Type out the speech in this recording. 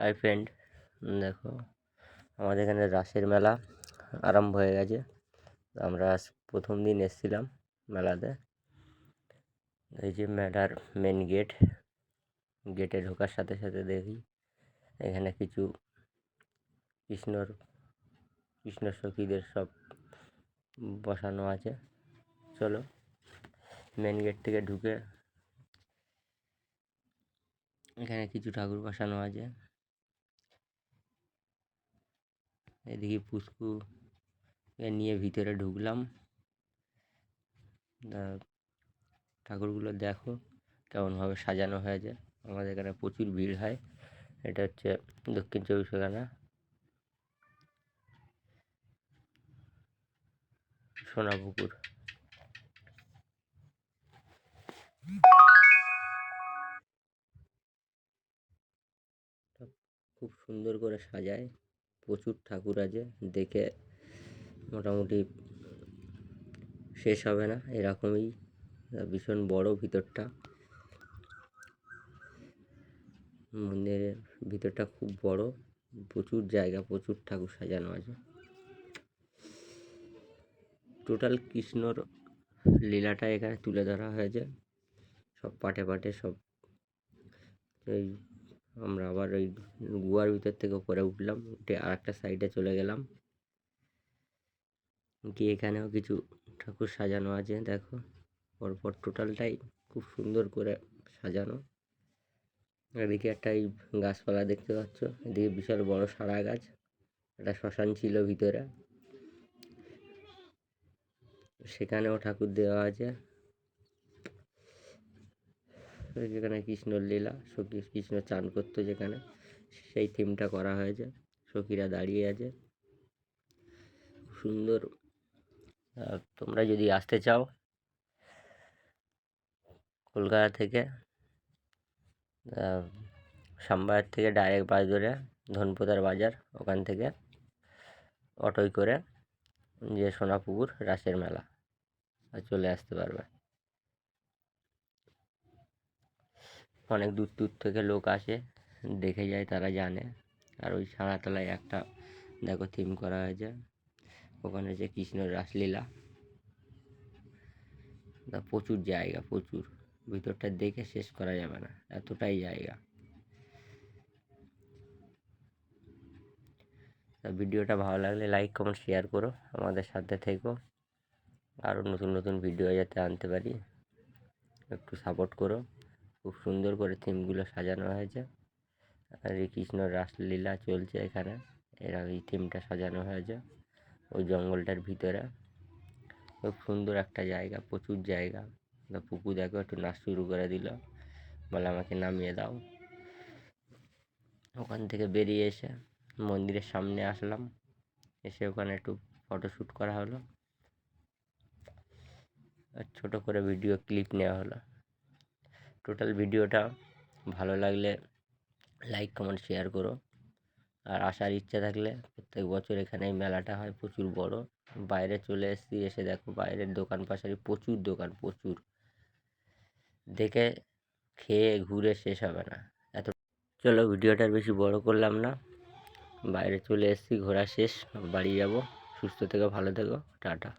Hi friend দেখো, আমাদের এখানে রাসের মেলা আরম্ভ হয়ে গেছে। আমরা প্রথম দিন এসেছিলাম মেলাতে। এই যে মেলার মেন গেট গেটে ঢোকার সাথে সাথে দেখি এখানে কিছু কৃষ্ণর, কৃষ্ণ সখীদের সব বসানো আছে। চলো মেন গেট থেকে ঢুকে এখানে কিছু ঠাকুর বসানো আছে। এদিকে পুষ্কু নিয়ে ভিতরে ঢুকলাম। ঠাকুরগুলো দেখো কেমনভাবে সাজানো হয়েছে। আমাদের এখানে প্রচুর ভিড় হয়। এটা হচ্ছে দক্ষিণ চব্বিশ পরগনা। সোনাপুকুর। খুব সুন্দর করে সাজায়। প্রচুর ঠাকুর আছে, দেখে মোটামুটি শেষ হবে না, এরকমই ভীষণ বড় ভিতরটা। মন্দিরের ভিতরটা খুব বড়, প্রচুর জায়গা, প্রচুর ঠাকুর সাজানো আছে। টোটাল কৃষ্ণর লীলাটা এখানে তুলে ধরা হয়েছে, সব পাটে পাটে সব এই আমরা আবার ওই গুহার ভিতর থেকে উপরে উঠলাম, উঠে আর একটা সাইডে চলে গেলাম। গিয়ে এখানেও কিছু ঠাকুর সাজানো আছে, দেখো। পরপর টোটালটাই খুব সুন্দর করে সাজানো। এদিকে একটা এই গাছপালা দেখতে পাচ্ছ, এদিকে বিশাল বড় সারা গাছ, একটা শ্মশান ছিল ভিতরে। সেখানেও ঠাকুর দেওয়া আছে। যেখানে কৃষ্ণর লীলা, সখী কৃষ্ণ চান করতো যেখানে, সেই থিমটা করা হয়েছে। সখীরা দাঁড়িয়ে আছে। সুন্দর। তোমরা যদি আসতে চাও কলকাতা থেকে শ্যামবাজার থেকে ডাইরেক্ট বাস ধরে ধনপোতার বাজার, ওখান থেকে অটোয় করে যে সোনাপুকুর, রাসের মেলা চলে আসতে পারবে। অনেক দূর দূর থেকে লোক আসে, দেখে যায়, তারা জানে। আর ওই ছাড়াতলায় একটা, দেখো থিম করা হয়েছে। ওখানে যে কৃষ্ণর রাসলীলা। তা প্রচুর জায়গা, প্রচুর। ভিতরটা দেখে শেষ করা যাবে না, এতটাই জায়গা। তা ভিডিওটা ভালো লাগলে লাইক কমেন্ট শেয়ার করো, আমাদের সাথে থেকো। আরও নতুন নতুন ভিডিও যাতে আনতে পারি, একটু সাপোর্ট করো। খুব সুন্দর করে থিমগুলো সাজানো হয়েছে। আর এই কৃষ্ণ, রাসলীলা চলছে এখানে। এরা এই থিমটা সাজানো হয়েছে ওই জঙ্গলটার ভিতরে। খুব সুন্দর একটা জায়গা, প্রচুর জায়গা। পুকুর দেখো একটু নাচ শুরু করে দিল। বলে, আমাকে নামিয়ে দাও। ওখান থেকে বেরিয়ে এসে মন্দিরের সামনে আসলাম। এসে ওখানে একটু ফটোশ্যুট করা হলো। আর ছোটো করে ভিডিও ক্লিপ নেওয়া হলো। টোটাল ভিডিওটা ভালো লাগলে লাইক, কমেন্ট, শেয়ার করো। আর আসার ইচ্ছা থাকলে প্রত্যেক বছর এখানে মেলাটা হয় প্রচুর বড়। বাইরে চলে এসেছি, এসে দেখো বাইরের দোকান পাশারি প্রচুর দোকান, প্রচুর। দেখে খেয়ে ঘুরে শেষ হবে না। এত চলো ভিডিওটা বেশি বড় করলাম না। বাইরে চলে এসেছি, ঘোরা শেষ, বাড়ি যাব। সুস্থ থেকো, ভালো থেকো, টাটা।